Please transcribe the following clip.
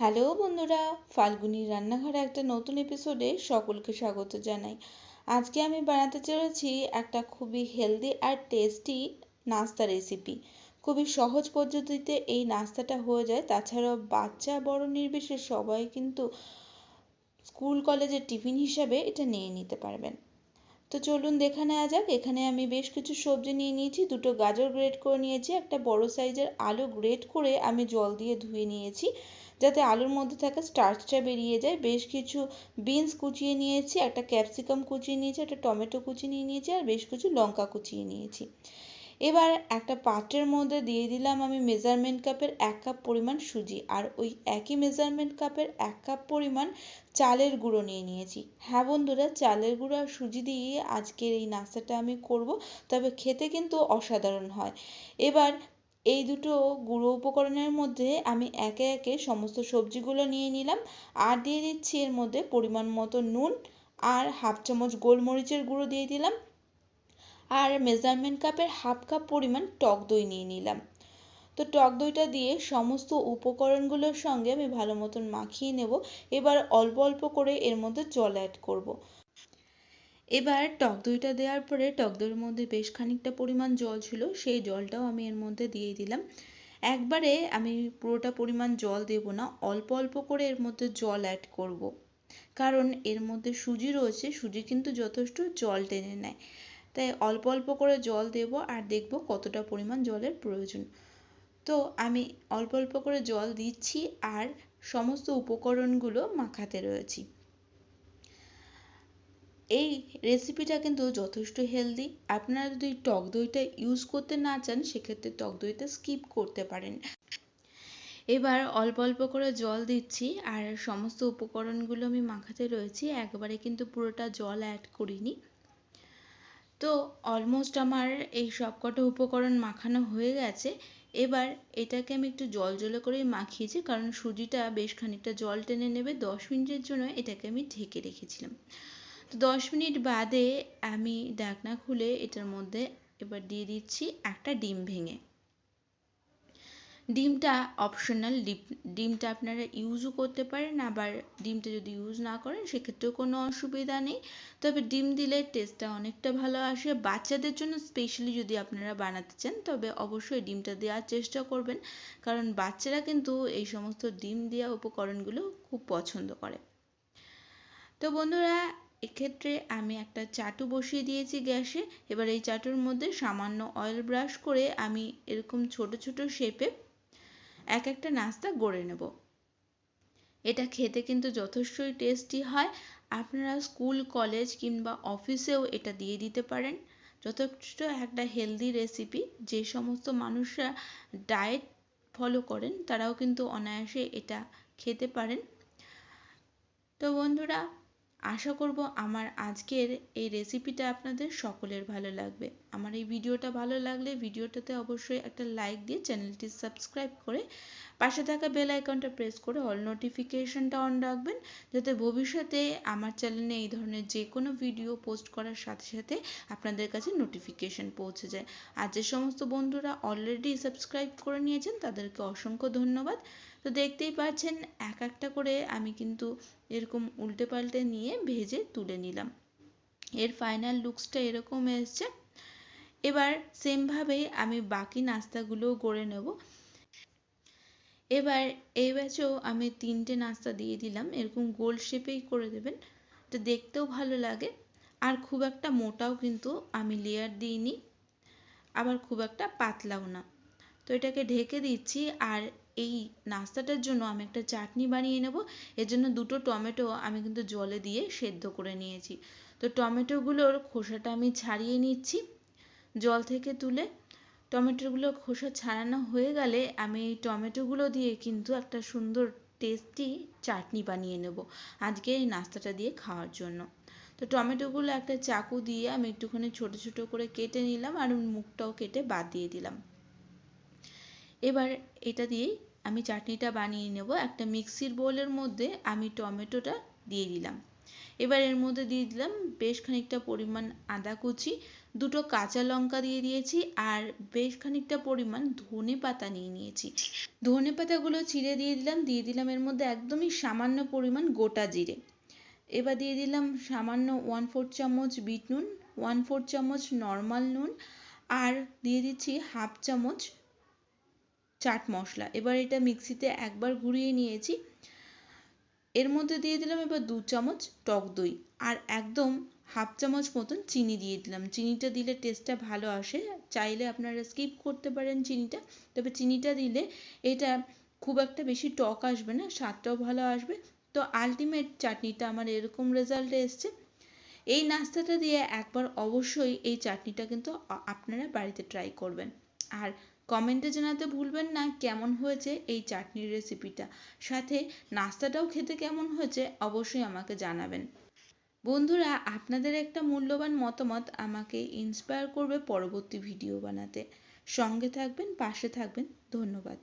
Hello বন্ধুরা, ফাল্গুনির রান্নাঘরে একটা নতুন এপিসোডে সকলকে স্বাগত জানাই। আজকে আমি বানাতে চলেছি একটা খুবই হেলদি আর টেস্টি নাস্তা রেসিপি খুবই সহজ পদ্ধতিতে এই নাস্তাটা হয়ে যায়। তাছাড়াও বাচ্চা বড় নির্বিশেষে সবাই কিন্তু স্কুল কলেজের টিফিন হিসাবে এটা নিয়ে নিতে পারবেন। তো চলুন দেখে নেওয়া যাক। এখানে আমি বেশ কিছু সবজি নিয়ে নিয়েছি। দুটো গাজর গ্রেট করে নিয়েছি। একটা বড় সাইজের আলু গ্রেট করে আমি জল দিয়ে ধুয়ে নিয়েছি। যাতে আলুর মধ্যে থাকা স্টার্চটা বেরিয়ে যায়। বেশ কিছু বিনস কুচিয়ে নিয়েছি, একটা ক্যাপসিকাম কুচিয়ে নিয়েছি, একটা টমেটো কুচি নিয়ে নিয়েছি, আর বেশ কিছু লঙ্কা কুচিয়ে নিয়েছি। এবার একটা পাত্রের মধ্যে দিয়ে দিলাম আমি মেজারমেন্ট কাপের এক কাপ পরিমাণ সুজি, আর ওই একই মেজারমেন্ট কাপের এক কাপ পরিমাণ চালের গুঁড়ো নিয়ে নিয়েছি। হ্যাঁ বন্ধুরা, চালের গুঁড়ো আর সুজি দিয়ে আজকের এই নাস্তাটা আমি করব, তবে খেতে কিন্তু অসাধারণ হয়। এবার এই দুটো গুঁড়ো উপকরণের মধ্যে আমি একে একে সমস্ত সবজিগুলো নিয়ে নিলাম আর দিয়ে দিচ্ছি এর মধ্যে পরিমাণ মতো নুন আর হাফ চামচ গোলমরিচের গুঁড়ো দিয়ে দিলাম আর মেজারমেন্ট কাপের হাফ কাপ পরিমাণ টক দই নিয়ে নিলাম তো টক দইটা দিয়ে সমস্ত উপকরণগুলোর সঙ্গে আমি ভালো মতন মাখিয়ে নেব এবার অল্প অল্প করে এর মধ্যে জল অ্যাড করব। এবার টক দইটা দেওয়ার পরে টক দইয়ের মধ্যে বেশ খানিকটা পরিমাণ জল ছিল, সেই জলটাও আমি এর মধ্যে দিয়ে দিলাম। একবারে আমি পুরোটা পরিমাণ জল দেব না, অল্প অল্প করে এর মধ্যে জল অ্যাড করব। কারণ এর মধ্যে সুজি রয়েছে, সুজি কিন্তু যথেষ্ট জল টেনে নেয়। তাই অল্প অল্প করে জল দেব আর দেখব কতটা পরিমাণ জলের প্রয়োজন। তো আমি অল্প অল্প করে জল দিচ্ছি আর সমস্ত উপকরণগুলো মাখাতে রয়েছি। এই রেসিপিটা কিন্তু যথেষ্ট হেলদি আপনারা যদি টক দইটা ইউজ করতে না চান, সেক্ষেত্রে টক দইটা স্কিপ করতে পারেন। এবার অল্প অল্প করে জল দিচ্ছি, আর সমস্ত উপকরণগুলো আমি মাখাতে রয়েছি। একবারে কিন্তু পুরোটা জল অ্যাড করিনি। তো অলমোস্ট আমার এই সবকটা উপকরণ মাখানো হয়ে গেছে। এবার এটাকে আমি একটু জল জলে করে মাখিয়েছি, কারণ সুজিটা বেশ খানিকটা জল টেনে নেবে। দশ মিনিটের জন্য এটাকে আমি ঢেকে রেখেছিলাম। তো দশ মিনিট বাদে আমি ঢাকনা খুলে এটার মধ্যে এবার দিয়ে দিচ্ছি একটা ডিম ভেঙে। ডিমটা অপশনাল ডিমটা আপনারা ইউজও করতে পারেন, আবার ডিমটা যদি ইউজ না করেন সেক্ষেত্রেও কোনো অসুবিধা নেই। তবে ডিম দিলে টেস্টটা অনেকটা ভালো আসে। বাচ্চাদের জন্য স্পেশালি যদি আপনারা বানাতে চান, তবে অবশ্যই ডিমটা দেওয়ার চেষ্টা করবেন। কারণ বাচ্চারা কিন্তু এই সমস্ত ডিম দেওয়া উপকরণগুলো খুব পছন্দ করে। তো বন্ধুরা এক্ষেত্রে আমি একটা চাটু বসিয়ে দিয়েছি গ্যাসে। এবার এই চাটুর মধ্যে সামান্য অয়েল ব্রাশ করে আমি এরকম ছোট ছোট শেপে এক একটা নাস্তা গড়ে নেব। এটা খেতে কিন্তু যথেষ্টই টেস্টি হয়। আপনারা স্কুল কলেজ কিংবা অফিসেও এটা দিয়ে দিতে পারেন। যথেষ্ট একটা হেলদি রেসিপি যে সমস্ত মানুষরা ডায়েট ফলো করেন, তারাও কিন্তু অনায়াসে এটা খেতে পারেন। তো বন্ধুরা আশা করব আমার আজকের এই রেসিপিটা আপনাদের সকলের ভালো লাগবে। আমার এই ভিডিওটা ভালো লাগলে ভিডিওটাতে অবশ্যই একটা লাইক দিয়ে চ্যানেলটি সাবস্ক্রাইব করে পাশে থাকা বেল আইকনটা প্রেস করে অল নোটিফিকেশনটা অন রাখবেন, যাতে ভবিষ্যতে আমার চ্যানেলে এই ধরনের যে কোনো ভিডিও পোস্ট করার সাথে সাথে আপনাদের কাছে নোটিফিকেশন পৌঁছে যায়। আর যে সমস্ত বন্ধুরা অলরেডি সাবস্ক্রাইব করে নিয়েছেন, তাদেরকে অসংখ্য ধন্যবাদ। তো দেখতেই পাচ্ছেন, এক একটা করে আমি কিন্তু এরকম উল্টে পাল্টে নিয়ে ভেজে তুলে নিলাম। এর ফাইনাল লুকসটা এরকম এসছে। এবার সেমভাবেই আমি বাকি নাস্তাগুলোও গড়ে নেব। এবার এই ব্যাচেও আমি তিনটে নাস্তা দিয়ে দিলাম। এরকম গোল শেপেই করে দেবেন। তো দেখতেও ভালো লাগে। আর খুব একটা মোটাও কিন্তু আমি লেয়ার দিইনি। আবার খুব একটা পাতলাও না। তো এটাকে ঢেকে দিচ্ছি। আর এই নাস্তাটার জন্য আমি একটা চাটনি বানিয়ে নেব। এর জন্য দুটো টমেটো আমি কিন্তু জলে দিয়ে সেদ্ধ করে নিয়েছি। তো টমেটোগুলোর খোসাটা আমি ছাড়িয়ে নিচ্ছি জল থেকে তুলে। টমেটোগুলো খোসা ছাড়ানো হয়ে গেলে আমি এই টমেটোগুলো দিয়ে কিন্তু একটা সুন্দর টেস্টি চাটনি বানিয়ে নেব আজকে এই নাস্তাটা দিয়ে খাওয়ার জন্য। তো টমেটোগুলো একটা চাকু দিয়ে আমি একটুখানি ছোট ছোট করে কেটে নিলাম আর মুখটাও কেটে বাদ দিয়ে দিলাম। এবার এটা দিয়েই আমি চাটনিটা বানিয়ে নেব। একটা মিক্সির বোলের মধ্যে আমি টমেটোটা দিয়ে দিলাম। এবার এর মধ্যে দিয়ে দিলাম বেশ খানিকটা পরিমাণ আদা কুচি, দুটো কাঁচা লঙ্কা দিয়ে দিয়েছি আর বেশ খানিকটা পরিমাণ ধনে পাতা নিয়ে নিয়েছি। ধনে পাতাগুলো চিড়ে দিয়ে দিলাম দিয়ে দিলাম এর মধ্যে একদমই সামান্য পরিমাণ গোটা জিরে। এবার দিয়ে দিলাম সামান্য ওয়ান ফোর চামচ বিট নুন, ওয়ান ফোর চামচ নর্মাল নুন আর দিয়ে দিচ্ছি হাফ চামচ চাট মশলা। এবার এটা মিক্সিতে একবার ঘুরিয়ে নিয়েছি। এর মধ্যে দিয়ে দিলাম এবার দু চামচ টক দই। আর একদম হাফ চামচ মতন চিনি দিয়ে দিলাম। চিনিটা দিলে টেস্টটা ভালো আসে। চাইলে আপনারা স্কিপ করতে পারেন চিনিটা। তবে চিনিটা দিলে এটা খুব একটা বেশি টক আসবে না, স্বাদটাও ভালো আসবে। তো আলটিমেট চাটনিটা আমার এরকম রেজাল্টে এসছে। এই নাস্তাটা দিয়ে একবার অবশ্যই এই চাটনিটা কিন্তু আপনারা বাড়িতে ট্রাই করবেন। আর কমেন্টে জানাতে ভুলবেন না কেমন হয়েছে এই চাটনির রেসিপিটা সাথে নাস্তাটাও খেতে কেমন হয়েছে অবশ্যই আমাকে জানাবেন। বন্ধুরা, আপনাদের একটা মূল্যবান মতামত আমাকে ইন্সপায়ার করবে পরবর্তী ভিডিও বানাতে। সঙ্গে থাকবেন, পাশে থাকবেন। ধন্যবাদ।